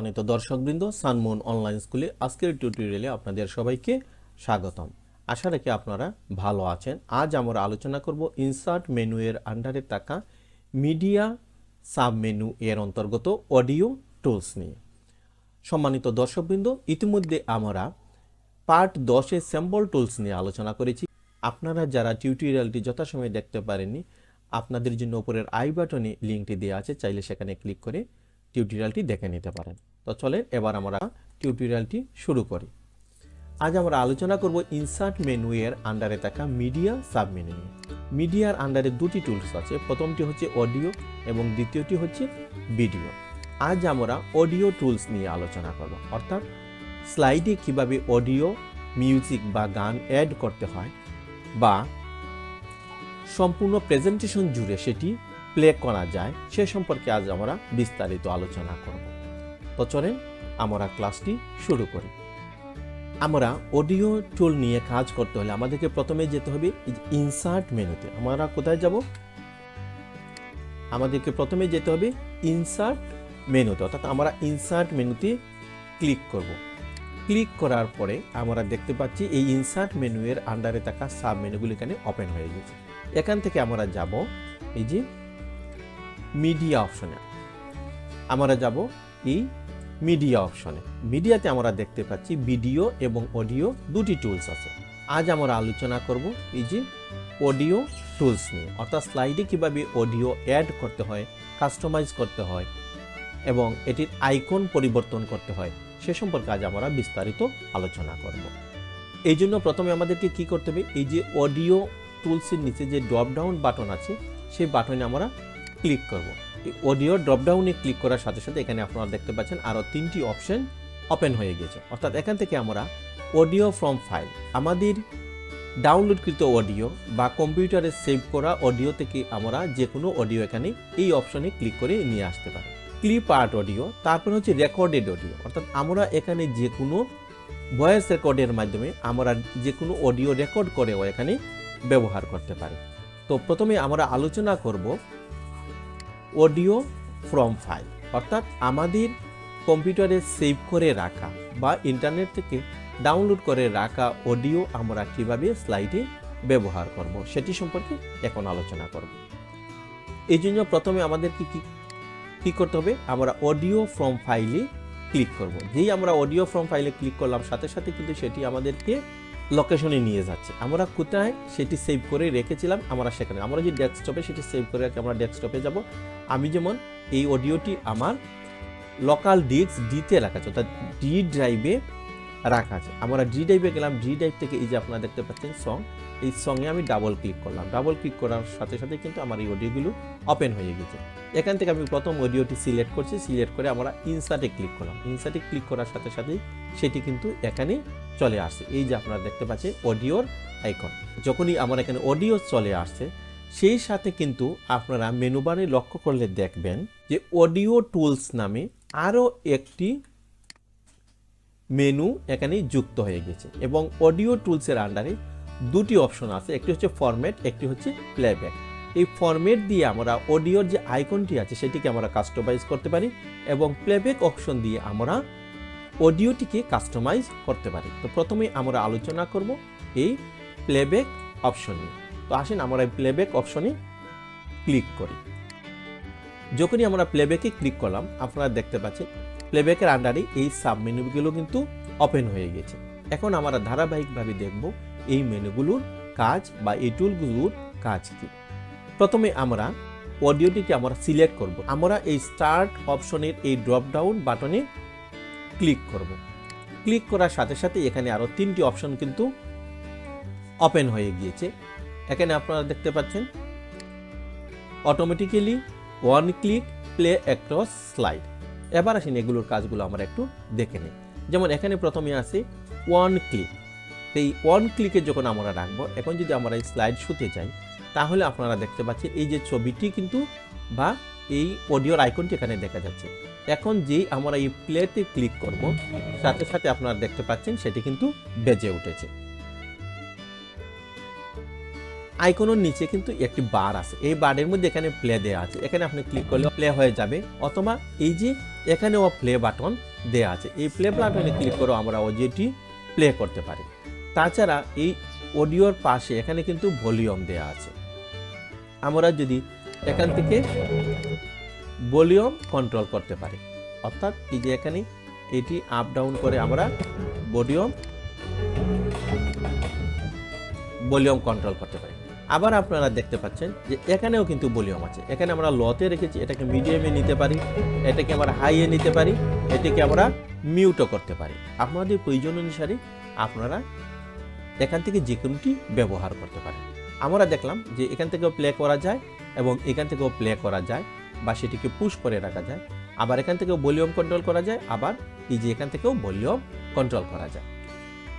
সম্মানিত দর্শকবৃন্দ Sunmoon online স্কুলে আজকের টিউটোরিয়ালে আপনাদের সবাইকে স্বাগতম। আশা রাখি আপনারা ভালো আছেন। আজ আমরা আলোচনা করব ইনসার্ট মেনু এর আন্ডারে থাকা মিডিয়া সাব মেনু এর অন্তর্গত অডিও টুলস নিয়ে। সম্মানিত দর্শকবৃন্দ, ইতিমধ্যে আমরা পার্ট দশে স্যাম্পল টুলস নিয়ে আলোচনা করেছি। আপনারা যারা টিউটোরিয়ালটি যথাসময়ে দেখতে পারেননি, আপনাদের জন্য উপরের আই বাটনে লিঙ্কটি দেওয়া আছে, চাইলে সেখানে ক্লিক করে টিউটোরিয়ালটি দেখে নিতে পারেন। তো চলেন এবার আমরা টিউটোরিয়ালটি শুরু করি। আজ আমরা আলোচনা করব ইনসার্ট মেনু এর আন্ডারে থাকা মিডিয়া সাব মেনু নিয়ে মিডিয়ার আন্ডারে দুটি টুলস আছে, প্রথমটি হচ্ছে অডিও এবং দ্বিতীয়টি হচ্ছে ভিডিও আজ আমরা অডিও টুলস নিয়ে আলোচনা করব, অর্থাৎ স্লাইডে কীভাবে অডিও মিউজিক বা গান অ্যাড করতে হয় বা সম্পূর্ণ প্রেজেন্টেশন জুড়ে সেটি প্লে করা যায়, সে সম্পর্কে আজ আমরা বিস্তারিত আলোচনা করব। তো চলেন আমরা ক্লাসটি শুরু করি। আমরা অডিও টুল নিয়ে কাজ করতে হলে আমাদেরকে প্রথমে যেতে হবে ইনসার্ট মেনুতে। আমরা কোথায় যাব? আমাদেরকে প্রথমে যেতে হবে ইনসার্ট মেনুতে। অর্থাৎ আমরা ইনসার্ট মেনুতে ক্লিক করব। ক্লিক করার পরে আমরা দেখতে পাচ্ছি এই ইনসার্ট মেনু এর আন্ডারে থাকা সাব মেনুগুলি এখানে ওপেন হয়ে গেছে। এখান থেকে আমরা যাব, এই যে মিডিয়া অপশনে আমরা যাব এই মিডিয়া অপশনে। মিডিয়াতে আমরা দেখতে পাচ্ছি ভিডিও এবং অডিও দুটি টুলস আছে। আজ আমরা আলোচনা করব এই যে অডিও টুলস নিয়ে, অর্থাৎ স্লাইডে কীভাবে অডিও অ্যাড করতে হয় কাস্টমাইজ করতে হয় এবং এটির আইকন পরিবর্তন করতে হয়, সে সম্পর্কে আজ আমরা বিস্তারিত আলোচনা করব। এই জন্য প্রথমে আমাদেরকে কি করতে হবে? এই যে অডিও টুলসের নিচে যে ড্রপ ডাউন বাটন আছে, সেই বাটনে আমরা ক্লিক করব। অডিও ড্রপডাউনে ক্লিক করার সাথে সাথে এখানে আপনারা দেখতে পাচ্ছেন আরও তিনটি অপশন ওপেন হয়ে গেছে। অর্থাৎ এখান থেকে আমরা অডিও ফ্রম ফাইল, আমাদের ডাউনলোডকৃত অডিও বা কম্পিউটারে সেভ করা অডিও থেকে আমরা যে কোনো অডিও এখানে এই অপশনে ক্লিক করে নিয়ে আসতে পারি। ক্লিপ আর্ট অডিও, তারপর হচ্ছে রেকর্ডেড অডিও, অর্থাৎ আমরা এখানে যে কোনো ভয়েস রেকর্ডের মাধ্যমে আমরা যে কোনো অডিও রেকর্ড করেও এখানে ব্যবহার করতে পারি। তো প্রথমে আমরা আলোচনা করব অডিও ফ্রম ফাইল, অর্থাৎ আমাদের কম্পিউটারে সেভ করে রাখা বা ইন্টারনেট থেকে ডাউনলোড করে রাখা অডিও আমরা কীভাবে স্লাইডে ব্যবহার করব, সেটি সম্পর্কে এখন আলোচনা করব। এই জন্য প্রথমে আমাদেরকে কি কি করতে হবে? আমরা অডিও ফ্রম ফাইলে ক্লিক করব। যেই আমরা অডিও ফ্রম ফাইলে ক্লিক করলাম, সাথে সাথে কিন্তু সেটি আমাদেরকে লোকেশনে নিয়ে যাচ্ছে। আমরা কোথায় সেটি সেভ করে রেখেছিলাম, আমরা সেখানে। আমরা যে ডেস্কটপে সেটি সেভ করে রাখি আমরা ডেস্কটপে যাব। আমি যেমন এই অডিওটি আমার লোকাল ডিস্ক ডিতে রাখা আছে, অর্থাৎ ডি ড্রাইভে রাখা আছে। আমরা ডি ড্রাইভে গেলাম ডি ড্রাইভ থেকে এই যে আপনারা দেখতে পাচ্ছেন সং এই সঙ্গে আমি ডাবল ক্লিক করলাম। ডাবল ক্লিক করার সাথে সাথে কিন্তু আমার এই অডিওগুলো ওপেন হয়ে গেছে। এখান থেকে আমি প্রথম অডিওটি সিলেক্ট করছি সিলেক্ট করে আমরা ইনসার্টে ক্লিক করলাম। ইনসার্টে ক্লিক করার সাথে সাথেই সেটি কিন্তু এখানে চলে আসছে। এই যে আপনারা দেখতে পাচ্ছেন অডিওর আইকন। যখনই আমার এখানে অডিও চলে আসছে, সেই সাথে কিন্তু আপনারা মেনুবারে লক্ষ্য করলে দেখবেন যে অডিও টুলস নামে আরও একটি মেনু এখানে যুক্ত হয়ে গেছে এবং অডিও টুলসের আন্ডারে দুটি অপশন আছে। একটি হচ্ছে ফরম্যাট, একটি হচ্ছে প্লেব্যাক। এই ফরম্যাট দিয়ে আমরা অডিওর যে আইকনটি আছে, সেটিকে আমরা কাস্টমাইজ করতে পারি এবং প্লেব্যাক অপশন দিয়ে আমরা অডিওটিকে কাস্টমাইজ করতে পারি। তো প্রথমে আমরা আলোচনা করব এই প্লেব্যাক অপশন নিয়ে। তো আসেন আমরা এই প্লেব্যাক অপশনে ক্লিক করি। যখনই আমরা প্লেব্যাকে ক্লিক করলাম, আপনারা দেখতে পাচ্ছেন প্লেব্যাকের আন্ডারে এই সাব মেনুগুলো কিন্তু ওপেন হয়ে গেছে। এখন আমরা ধারাবাহিকভাবে দেখব এই মেনুগুলোর কাজ বা এই টুলগুলোর কাজ কি। প্রথমে আমরা অডিওটিকে আমরা সিলেক্ট করব। আমরা এই স্টার্ট অপশনের এই ড্রপ ডাউন বাটনে ক্লিক করব। ক্লিক করার সাথে সাথে এখানে আরও তিনটি অপশন কিন্তু ওপেন হয়ে গিয়েছে। এখানে আপনারা দেখতে পাচ্ছেন automatically one click play across slide এবার আসেন এগুলোর কাজগুলো আমরা একটু দেখে নিই। যেমন এখানে প্রথমে আছে ওয়ান ক্লিক এই ওয়ান ক্লিকে যখন আমরা রাখব, এখন যদি আমরা এই স্লাইড শুতে যাই, তাহলে আপনারা দেখতে পাচ্ছেন এই যে ছবিটি কিন্তু বা এই অডিওর আইকনটি এখানে দেখা যাচ্ছে। এখন যেই আমরা এই প্লেতে ক্লিক করব, সাথে সাথে আপনারা দেখতে পাচ্ছেন সেটি কিন্তু বেজে উঠেছে। আইকনের নিচে কিন্তু একটি বার আছে। এই বারের মধ্যে এখানে প্লে দেওয়া আছে। এখানে আপনি ক্লিক করলে প্লে হয়ে যাবে। অথবা এই যে এখানেও প্লে বাটন দেয়া আছে। এই প্লে বাটনে ক্লিক করে আমরা অডিওটি প্লে করতে পারি। তাছাড়া এই অডিওর পাশে এখানে কিন্তু ভলিউম দেয়া আছে। আমরা যদি এখান থেকে ভলিউম কন্ট্রোল করতে পারি। অর্থাৎ এই যে এখানে এটি আপ ডাউন করে আমরা ভলিউম ভলিউম কন্ট্রোল করতে পারি। আবার আপনারা দেখতে পাচ্ছেন যে এখানেও কিন্তু ভলিউম আছে। এখানে আমরা লতে রেখেছি, এটাকে মিডিয়ামে নিতে পারি, এটাকে আমরা হাইয়ে নিতে পারি, এটাকে আমরা মিউটও করতে পারি। আপনাদের প্রয়োজন অনুসারে আপনারা এখান থেকে যে কোনোটি ব্যবহার করতে পারেন। আমরা দেখলাম যে এখান থেকেও প্লে করা যায় এবং এখান থেকেও প্লে করা যায়। বা সেটিকে পুশ করে রাখা যায়। আবার এখান থেকেও ভলিউম কন্ট্রোল করা যায়, আবার এই এখান থেকেও ভলিউম কন্ট্রোল করা যায়।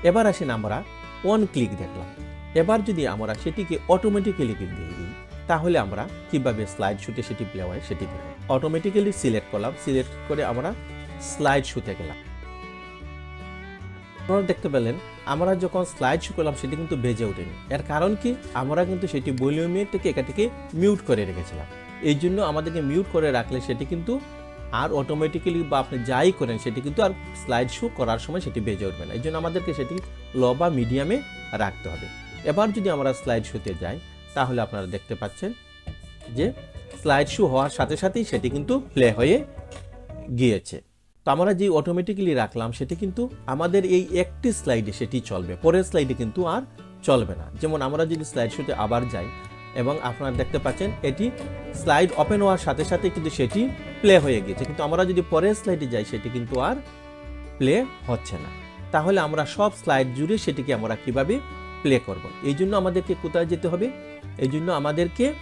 এবার আসেন আমরা ওয়ান ক্লিক দেখলাম। এবার যদি আমরা সেটিকে অটোমেটিক্যালি ক্লিক দিয়ে দিই, তাহলে আমরা কীভাবে স্লাইড শুটে সেটি প্লে হয় সেটি দেখব অটোমেটিক্যালি সিলেক্ট করলাম সিলেক্ট করে আমরা স্লাইড শুতে গেলাম। আপনারা দেখতে পেলেন, আমরা যখন স্লাইড শু করলাম সেটি কিন্তু বেজে ওঠেনি। এর কারণ কি? আমরা কিন্তু সেটি ভলিউমের থেকে একাটিকে মিউট করে রেখেছিলাম। এই জন্য আমাদেরকে মিউট করে রাখলে সেটি কিন্তু আর অটোমেটিক্যালি বা আপনি যাই করেন, সেটি কিন্তু আর স্লাইড শো করার সময় সেটি বেজে উঠবে না। এই জন্য আমাদেরকে সেটি লো বা মিডিয়ামে রাখতে হবে। এবার যদি আমরা স্লাইড শোতে যাই, তাহলে আপনারা দেখতে পাচ্ছেন যে স্লাইড শো হওয়ার সাথে সাথেই সেটি কিন্তু প্লে হয়ে গিয়েছে। তো আমরা যে অটোমেটিক্যালি রাখলাম, সেটি কিন্তু আমাদের এই একটি স্লাইডে সেটি চলবে। পরের স্লাইডে কিন্তু আর চলবে না। যেমন আমরা যদি স্লাইড শোতে আবার যাই এবং আপনারা দেখতে পাচ্ছেন এটি স্লাইড ওপেন হওয়ার সাথে সাথে কিন্তু সেটি প্লে হয়ে গিয়েছে। কিন্তু আমরা যদি পরের স্লাইডে যাই, সেটি কিন্তু আর প্লে হচ্ছে না। তাহলে আমরা সব স্লাইড জুড়ে সেটিকে আমরা কীভাবে প্লে করব? এই জন্য আমাদেরকে কোথায় যেতে হবে? এই জন্য আমাদেরকে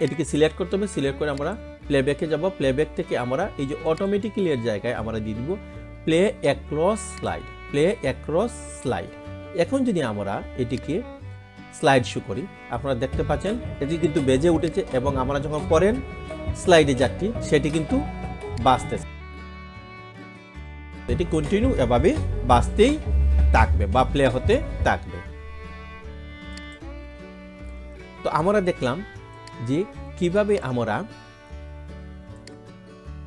এটিকে সিলেক্ট করতে হবে। সিলেক্ট করে আমরা প্লেব্যাকে যাব। প্লেব্যাক থেকে আমরা এই যে অটোমেটিক্যালি এর জায়গায় আমরা দিয়ে দিব play across slide play across slide এখন যদি আমরা এটিকে স্লাইড শো করি। আপনারা দেখতে পাচ্ছেন, এটি কিন্তু বেজে উঠেছে এবং আমরা যখন পরেন স্লাইডে যাচ্ছি, সেটি কিন্তু বাঁচতেছে। এটি কন্টিনিউ এভাবে বাঁচতেই থাকবে বা প্লে হতে থাকবে। তো আমরা দেখলাম যে কীভাবে আমরা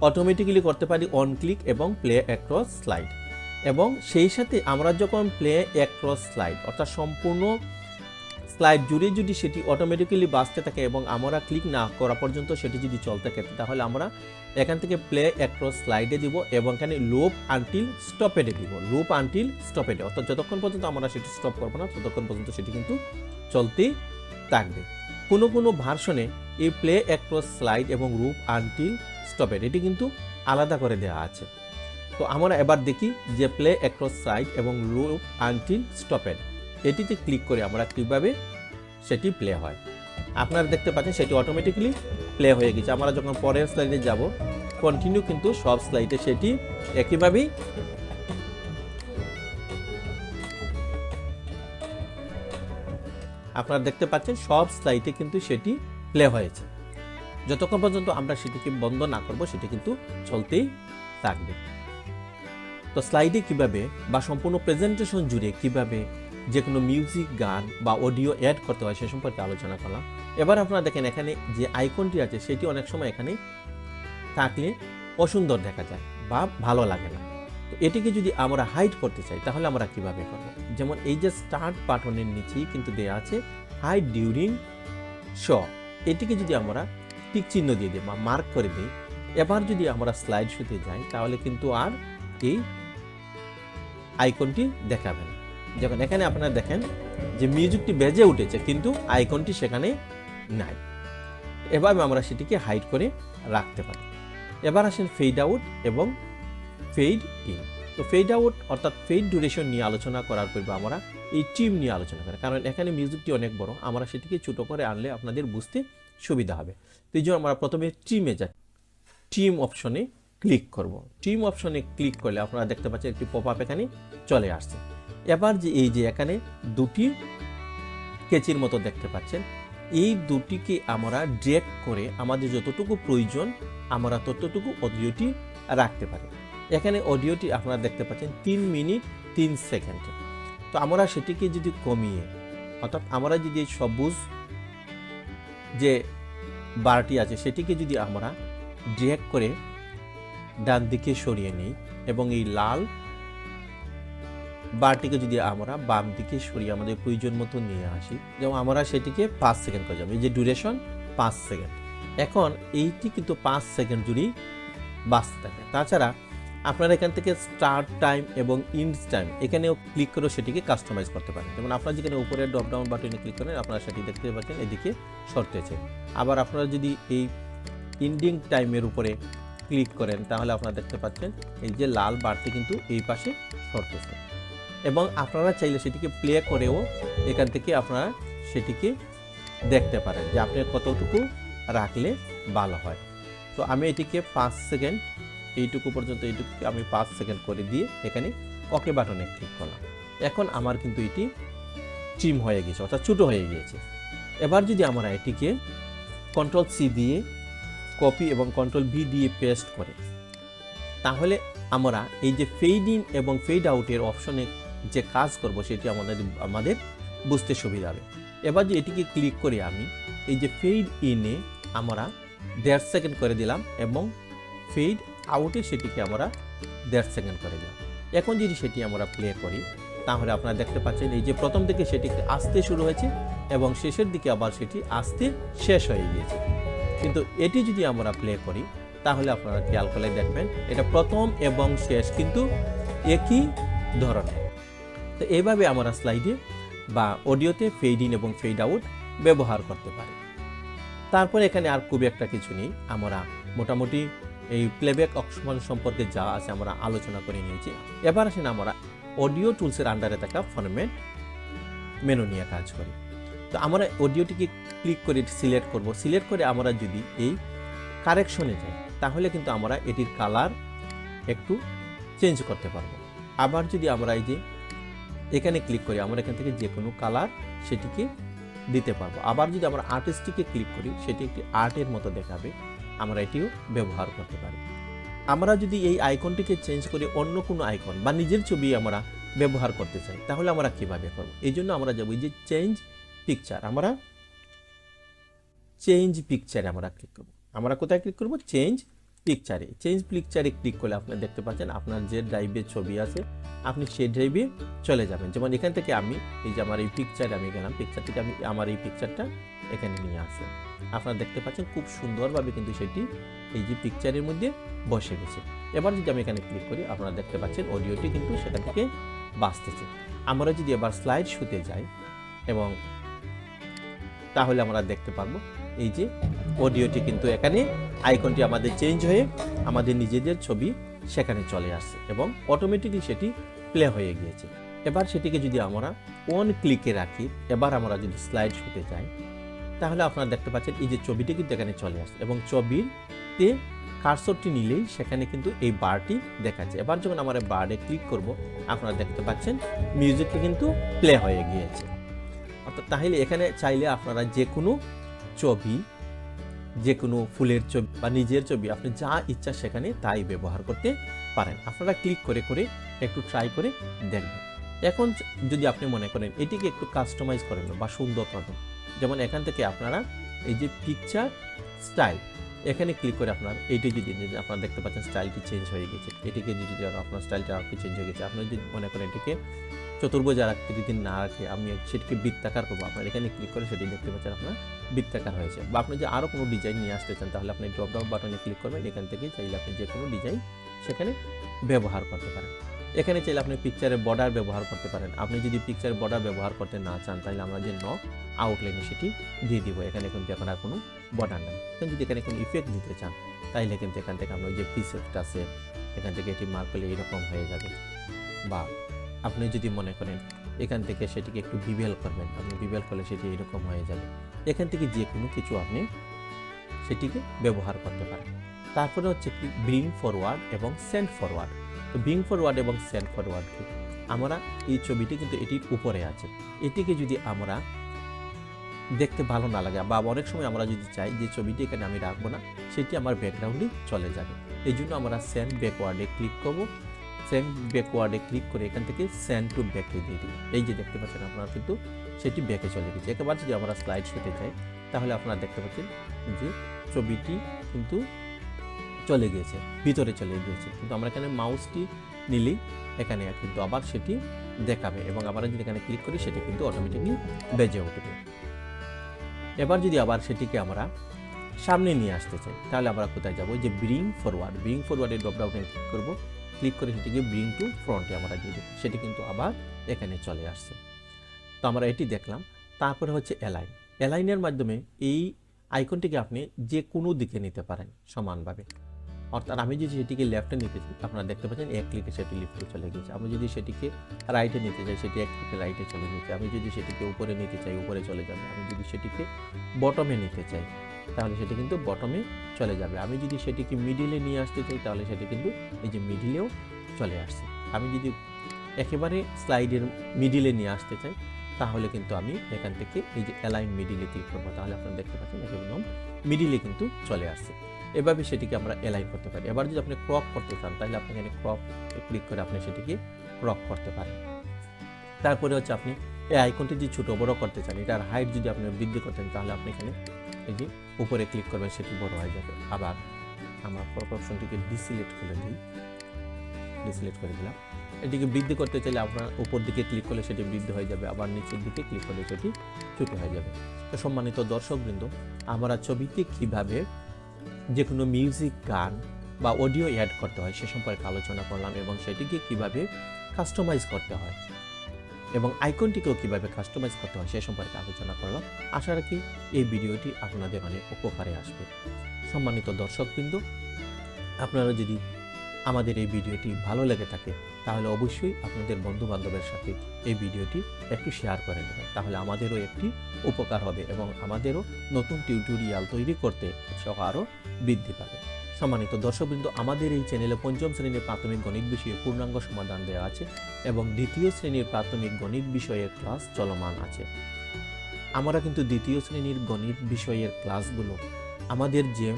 অটোমেটিক্যালি করতে পারি অন ক্লিক এবং প্লে অ্যাক্রস স্লাইড এবং সেই সাথে আমরা যখন প্লে অ্যাক্রস স্লাইড অর্থাৎ সম্পূর্ণ স্লাইড জুড়ে যদি সেটি অটোমেটিক্যালি বাঁচতে থাকে এবং আমরা ক্লিক না করা পর্যন্ত সেটি যদি চলতে থাকে, তাহলে আমরা এখান থেকে প্লে অ্যাক্রস স্লাইডে দিব এবং এখানে লুপ আনটিল স্টপেডে দিব। লুপ আনটিল স্টপেডে অর্থাৎ যতক্ষণ পর্যন্ত আমরা সেটি স্টপ করব না, ততক্ষণ পর্যন্ত সেটি কিন্তু চলতেই থাকবে। কোনো কোনো ভার্সনে এই প্লে অ্যাক্রস স্লাইড এবং লুপ আনটিল স্টপেড এটি কিন্তু আলাদা করে দেওয়া আছে। তো আমরা এবার দেখি যে প্লে অ্যাক্রস সাইড এবং লুপ আনটিল স্টপেড এটিতে ক্লিক করে আমরা কীভাবে সেটি প্লে হয়। আপনারা দেখতে পাচ্ছেন সেটি অটোমেটিক্যালি প্লে হয়ে গেছে। আমরা যখন পরের স্লাইডে যাব কন্টিনিউ কিন্তু সব স্লাইডে সেটি একইভাবেই আপনারা দেখতে পাচ্ছেন সব স্লাইডে কিন্তু সেটি প্লে হয়েছে। যতক্ষণ পর্যন্ত আমরা সেটিকে বন্ধ না করব, সেটি কিন্তু চলতেই থাকবে। তো স্লাইডে কীভাবে বা সম্পূর্ণ প্রেজেন্টেশন জুড়ে কীভাবে যে কোনো মিউজিক গান বা অডিও অ্যাড করতে হয়, সে সম্পর্কে আলোচনা করলাম। এবার আপনারা দেখেন এখানে যে আইকনটি আছে, সেটি অনেক সময় এখানে থাকলে অসুন্দর দেখা যায় বা ভালো লাগে না। তো এটিকে যদি আমরা হাইড করতে চাই, তাহলে আমরা কীভাবে করব? যেমন এই যে স্টার্ট বাটনের নিচেই কিন্তু দেয়া আছে হাইড ডিউরিং শ এটিকে যদি আমরা টিক চিহ্ন দিয়ে দিই বা মার্ক করে দিই, এবার যদি আমরা স্লাইড শুতে যাই, তাহলে কিন্তু আর এই আইকনটি দেখাবে না। যখন এখানে আপনারা দেখেন যে মিউজিকটি বেজে উঠেছে, কিন্তু আইকনটি সেখানে নাই। এভাবে আমরা সেটিকে হাইড করে রাখতে পারি। এবার আসেন ফেড আউট এবং ফেড ইন তো ফেড আউট অর্থাৎ ফেড ডিউরেশন নিয়ে আলোচনা করার পূর্বে আমরা এই টিম নিয়ে আলোচনা করি, কারণ এখানে মিউজিকটি অনেক বড়, আমরা সেটিকে ছোটো করে আনলে আপনাদের বুঝতে সুবিধা হবে। তো এই জন্য আমরা প্রথমে টিমে যাই টিম অপশনে ক্লিক করব। টিম অপশনে ক্লিক করলে আপনারা দেখতে পাচ্ছেন একটি পপ আপ এখানে চলে আসছে। এবার যে এই যে এখানে দুটি কেচির মতো দেখতে পাচ্ছেন, এই দুটিকে আমরা ড্রেক করে আমাদের যতটুকু প্রয়োজন, আমরা ততটুকু অডিওটি রাখতে পারি। এখানে অডিওটি আপনারা দেখতে পাচ্ছেন তিন মিনিট, তিন সেকেন্ড। তো আমরা সেটিকে যদি কমিয়ে, অর্থাৎ আমরা যদি সবুজ যে বারটি আছে, সেটিকে যদি আমরা ড্রেক করে ডান দিকে সরিয়ে নিই এবং এই লাল বারটিকে যদি আমরা বাম দিকে সরিয়ে আমাদের প্রয়োজন মতো নিয়ে আসি, যেমন আমরা সেটিকে পাঁচ সেকেন্ড করে যাব। এই যে ডিউরেশন পাঁচ সেকেন্ড। এখন এইটি কিন্তু পাঁচ সেকেন্ড জুড়েই বাঁচতে থাকে। তাছাড়া আপনারা এখান থেকে স্টার্ট টাইম এবং ইন্ড টাইম এখানেও ক্লিক করেও সেটিকে কাস্টমাইজ করতে পারেন। যেমন আপনারা যেখানে উপরে ড্রপ ডাউন বাটনে ক্লিক করেন, আপনারা সেটি দেখতে পাচ্ছেন, এদিকে সরতেছে। আবার আপনারা যদি এই ইন্ডিং টাইমের উপরে ক্লিক করেন, তাহলে আপনারা দেখতে পাচ্ছেন, এই যে লাল বারটি কিন্তু এই পাশে সরতেছে। এবং আপনারা চাইলে সেটিকে প্লে করেও এখান থেকে আপনারা সেটিকে দেখতে পারেন যে আপনি কতটুকু রাখলে ভালো হয়। তো আমি এটিকে পাঁচ সেকেন্ড এইটুকু পর্যন্ত এইটুকু আমি পাঁচ সেকেন্ড করে দিয়ে এখানে ওকে বাটনে ক্লিক করলাম। এখন আমার কিন্তু এটি চিম হয়ে গেছে, অর্থাৎ ছোটো হয়ে গিয়েছে। এবার যদি আমরা এটিকে কন্ট্রোল সি দিয়ে কপি এবং কন্ট্রোল ভি দিয়ে পেস্ট করে, তাহলে আমরা এই যে ফেড ইন এবং ফেড আউটের অপশনে যে কাজ করব সেটি আমাদের আমাদের বুঝতে সুবিধা হবে। এবার যে এটিকে ক্লিক করে আমি, এই যে ফেড ইনে আমরা দেড় সেকেন্ড করে দিলাম এবং ফেড আউটে সেটিকে আমরা দেড় সেকেন্ড করে দিলাম। এখন যদি সেটি আমরা প্লে করি, তাহলে আপনারা দেখতে পাচ্ছেন এই যে প্রথম দিকে সেটি আসতে শুরু হয়েছে এবং শেষের দিকে আবার সেটি আসতে শেষ হয়ে গিয়েছে। কিন্তু এটি যদি আমরা প্লে করি, তাহলে আপনারা খেয়াল করলে দেখবেন এটা প্রথম এবং শেষ কিন্তু একই ধরনের। তো এভাবে আমরা স্লাইডে বা অডিওতে ফেড ইন এবং ফেড আউট ব্যবহার করতে পারি। তারপরে এখানে আর খুব একটা কিছু নেই। আমরা মোটামুটি এই প্লেব্যাক অপশন সম্পর্কে যা আছে আমরা আলোচনা করে নিয়েছি। এবার আসেন আমরা অডিও টুলসের আন্ডারে থাকা ফরম্যাট মেনু নিয়ে কাজ করি। তো আমরা অডিওটিকে ক্লিক করে সিলেক্ট করব। সিলেক্ট করে আমরা যদি এই কারেকশনে যাই, তাহলে কিন্তু আমরা এটির কালার একটু চেঞ্জ করতে পারব। আবার যদি আমরা এই যে এখানে ক্লিক করি, আমরা এখান থেকে যে কোনো কালার সেটিকে দিতে পারব। আবার যদি আমরা আর্টিস্টিকে ক্লিক করি, সেটি একটি আর্টের মতো দেখাবে, আমরা এটিও ব্যবহার করতে পারি। আমরা যদি এই আইকনটিকে চেঞ্জ করে অন্য কোনো আইকন বা নিজের ছবি আমরা ব্যবহার করতে চাই, তাহলে আমরা কীভাবে করব? এই জন্য আমরা যাব যে চেঞ্জ পিকচার আমরা চেঞ্জ পিকচারে আমরা ক্লিক করব। আমরা কোথায় ক্লিক করব? চেঞ্জ পিকচারে চেঞ্জ পিকচারে ক্লিক করলে আপনারা দেখতে পাচ্ছেন আপনার যে ড্রাইভের ছবি আছে, আপনি সেই ড্রাইভে চলে যাবেন। যেমন এখান থেকে আমি, এই যে আমার এই পিকচারে আমি গেলাম পিকচার থেকে আমি আমার এই পিকচারটা এখানে নিয়ে আসলাম। আপনারা দেখতে পাচ্ছেন খুব সুন্দরভাবে কিন্তু সেটি এই যে পিকচারের মধ্যে বসে গেছে। এবার যদি আমি এখানে ক্লিক করি, আপনারা দেখতে পাচ্ছেন অডিওটি কিন্তু সেখান থেকে বাঁচতেছে আমরা যদি এবার স্লাইড শুতে যাই এবং তাহলে আমরা দেখতে পারব, এই যে অডিওটি কিন্তু এখানে আইকনটি আমাদের চেঞ্জ হয়ে আমাদের নিজেদের ছবি সেখানে চলে আসছে এবং অটোমেটিকলি সেটি প্লে হয়ে গিয়েছে। এবার সেটিকে যদি আমরা ওয়ান ক্লিকে রাখি, এবার আমরা যদি স্লাইড শুতে যাই, তাহলে আপনারা দেখতে পাচ্ছেন এই যে ছবিটি কিন্তু এখানে চলে আসছে এবং ছবিতে কার্সরটি নিলেই সেখানে কিন্তু এই বারটি দেখাচ্ছে এবার যখন আমরা বারে ক্লিক করব, আপনারা দেখতে পাচ্ছেন মিউজিকটি কিন্তু প্লে হয়ে গিয়েছে। অর্থাৎ তাহলে এখানে চাইলে আপনারা যে কোনো ছবি যে কোনো ফুলের ছবি বা নিজের ছবি, আপনি যা ইচ্ছা সেখানে তাই ব্যবহার করতে পারেন। আপনারা ক্লিক করে করে একটু ট্রাই করে দেখবেন। এখন যদি আপনি মনে করেন এটিকে একটু কাস্টমাইজ করেন বা সুন্দর করবেন যেমন এখান থেকে আপনারা এই যে পিকচার স্টাইল এখানে ক্লিক করে আপনার এইটি যদি আপনারা দেখতে পাচ্ছেন স্টাইলটি চেঞ্জ হয়ে গেছে। এটিকে যদি আপনার স্টাইলটা আর চেঞ্জ হয়ে গেছে, আপনি যদি মনে করেন এটিকে চতুর্ভুজার আকৃতি না রাখে, আমি সেটিকে বৃত্তাকার করব। আপনার এখানে ক্লিক করে সেটি দেখতে পাচ্ছেন আপনার বৃত্তাকার হয়েছে। বা আপনি যে আরও কোনো ডিজাইন নিয়ে আসতে চান, তাহলে আপনি ড্রপ ডাউন বাটনে ক্লিক করবেন। এখান থেকে চাইলে আপনি যে কোনো ডিজাইন সেখানে ব্যবহার করতে পারেন। এখানে চাইলে আপনি পিকচারের বর্ডার ব্যবহার করতে পারেন। আপনি যদি পিকচারের বর্ডার ব্যবহার করতে না চান, তাহলে আমরা যে নক আউটলাইনে সেটি দিয়ে দিব। এখানে কিন্তু এখন আর কোনো বর্ডার নেই। এখন যদি এখানে কোনো ইফেক্ট দিতে চান, তাইলে কিন্তু এখান থেকে আমরা যে পিসেফট আছে, এখান থেকে এটি মার্ক করলে এরকম হয়ে যাবে। বা আপনি যদি মনে করেন এখান থেকে সেটিকে একটু বিবেল করবেন, আপনি বিবেল করলে সেটি এরকম হয়ে যাবে। এখান থেকে যে কোনো কিছু আপনি সেটিকে ব্যবহার করতে পারেন। তারপরে হচ্ছে কি ব্রিং ফরওয়ার্ড এবং সেন্ড ফরওয়ার্ড তো ব্রিং ফরওয়ার্ড এবং সেন্ড ফরওয়ার্ড কি আমরা এই ছবিটি কিন্তু এটির উপরে আছে। এটিকে যদি আমরা দেখতে ভালো না লাগে বা অনেক সময় আমরা যদি চাই যে ছবিটি এখানে আমি রাখব না, সেটি আমার ব্যাকগ্রাউন্ডে চলে যাবে। এই জন্য আমরা সেন্ড ব্যাকওয়ার্ডে ক্লিক করব। সেন্ড ব্যাকওয়ার্ডে ক্লিক করে এখান থেকে সেন্ড টু ব্যাকে দিয়ে দিই এই যে দেখতে পাচ্ছেন আপনারা কিন্তু সেটি ব্যাকে চলে গেছে। একেবারে যদি আমরা স্লাইড শুতে চাই তাহলে আপনারা দেখতে পাচ্ছেন যে ছবিটি কিন্তু চলে গিয়েছে ভিতরে চলে গিয়েছে কিন্তু আমরা এখানে মাউসটি নিলেই এখানে কিন্তু আবার সেটি দেখাবে এবং আবার যদি এখানে ক্লিক করি, সেটি কিন্তু অটোমেটিকলি বেজে উঠবে। এবার যদি আবার সেটিকে আমরা সামনে নিয়ে আসতে চাই, তাহলে আমরা কোথায় যাব? যে ব্রিং ফরওয়ার্ড ব্রিং ফরওয়ার্ডের ড্রপডাউনে ক্লিক করব। ক্লিক করে সেটিকে ব্রিং টু ফ্রন্টে আমরা দিয়ে দেবো। সেটি কিন্তু আবার এখানে চলে আসছে। তো আমরা এটি দেখলাম। তারপরে হচ্ছে অ্যালাইন অ্যালাইনের মাধ্যমে এই আইকনটিকে আপনি যে কোনো দিকে নিতে পারেন সমানভাবে। অর্থাৎ আমি যদি সেটিকে লেফটে নিতে চাই, আপনারা দেখতে পাচ্ছেন এক ক্লিকে সেটি লেফটে চলে গেছে আমি যদি সেটিকে রাইটে নিতে চাই, সেটি এক ক্লিকে রাইটে চলে গেছে আমি যদি সেটিকে উপরে নিতে চাই, উপরে চলে যাবে। আমি যদি সেটিকে বটমে নিতে চাই, তাহলে সেটি কিন্তু বটমে চলে যাবে। আমি যদি সেটিকে মিডিলে নিয়ে আসতে চাই, তাহলে সেটি কিন্তু এই যে মিডিলেও চলে আসছে। আমি যদি একেবারে স্লাইডের মিডিলে নিয়ে আসতে চাই, তাহলে কিন্তু আমি এখান থেকে এই যে অ্যালাইন মিডিলে ক্লিক করব। তাহলে আপনারা দেখতে পাচ্ছেন একদম মিডিলে কিন্তু চলে আসছে। এভাবে সেটিকে আমরা অ্যালাইন করতে পারি। এবার যদি আপনি ক্রপ করতে চান, তাহলে আপনি এখানে ক্রপ ক্লিক করে আপনি সেটিকে ক্রপ করতে পারেন। তারপরে হচ্ছে আপনি এই আইকনটি যদি ছোটো বড় করতে চান, এটার হাইট যদি আপনি বৃদ্ধি করতেন তাহলে আপনি এখানে এই যে উপরে ক্লিক করবেন, সেটি বড় হয়ে যাবে। আবার আমার ক্রপ অপশনটিকে ডিসিলেক্ট করে দিই। ডিসিলেক্ট করে দিলাম। এটিকে বৃদ্ধি করতে চাইলে আপনার উপর দিকে ক্লিক করলে সেটি বৃদ্ধি হয়ে যাবে, আবার নিচের দিকে ক্লিক করলে সেটি ছোটো হয়ে যাবে। তো সম্মানিত দর্শকবৃন্দ, আমরা ছবিতে কীভাবে যে কোনো মিউজিক গান বা অডিও অ্যাড করতে হয়, সে সম্পর্কে আলোচনা করলাম এবং সেটিকে কীভাবে কাস্টমাইজ করতে হয় এবং আইকনটিকেও কীভাবে কাস্টমাইজ করতে হয়, সে সম্পর্কে আলোচনা করলাম। আশা রাখি এই ভিডিওটি আপনাদের অনেক উপকারে আসবে। সম্মানিত দর্শকবৃন্দ, আপনারা যদি আমাদের এই ভিডিওটি ভালো লেগে থাকে, তাহলে অবশ্যই আপনাদের বন্ধু বান্ধবের সাথে এই ভিডিওটি একটু শেয়ার করে নেবেন তাহলে আমাদেরও একটি উপকার হবে এবং আমাদেরও নতুন টিউটোরিয়াল তৈরি করতে উৎসাহ আরও বৃদ্ধি পাবে। সম্মানিত দর্শকবৃন্দ, আমাদের এই চ্যানেলে পঞ্চম শ্রেণির প্রাথমিক গণিত বিষয়ে পূর্ণাঙ্গ সমাধান দেওয়া আছে এবং দ্বিতীয় শ্রেণির প্রাথমিক গণিত বিষয়ের ক্লাস চলমান আছে। আমরা কিন্তু দ্বিতীয় শ্রেণির গণিত বিষয়ের ক্লাসগুলো আমাদের যে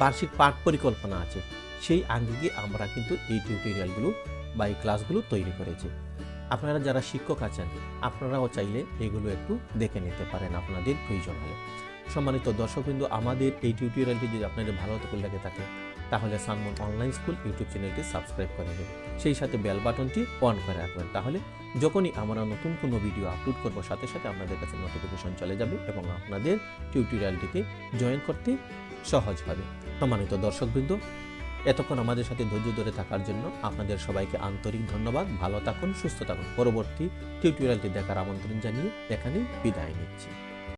বার্ষিক পাঠ পরিকল্পনা আছে সেই আঙ্গিকে আমরা কিন্তু এই টিউটোরিয়ালগুলো বা এই ক্লাসগুলো তৈরি করেছি। আপনারা যারা শিক্ষক আছেন, আপনারাও চাইলে এগুলো একটু দেখে নিতে পারেন আপনাদের প্রয়োজন হলে। সম্মানিত দর্শকবৃন্দ, আমাদের এই টিউটোরিয়ালটি যদি আপনাদের ভালো লেগে থাকে, তাহলে সানমন অনলাইন স্কুল ইউটিউব চ্যানেলটি সাবস্ক্রাইব করে নেবেন। সেই সাথে বেল বাটনটি অন করে রাখবেন। তাহলে যখনই আমরা নতুন কোনো ভিডিও আপলোড করব, সাথে সাথে আপনাদের কাছে নোটিফিকেশন চলে যাবে এবং আপনাদের টিউটোরিয়ালটিকে জয়েন করতে সহজ হবে। সম্মানিত দর্শকবৃন্দ এতক্ষণ আমাদের সাথে ধৈর্য ধরে থাকার জন্য আপনাদের সবাইকে আন্তরিক ধন্যবাদ। ভালো থাকুন, সুস্থ থাকুন। পরবর্তী টিউটোরিয়ালটি দেখার আমন্ত্রণ জানিয়ে এখানেই বিদায় নিচ্ছি।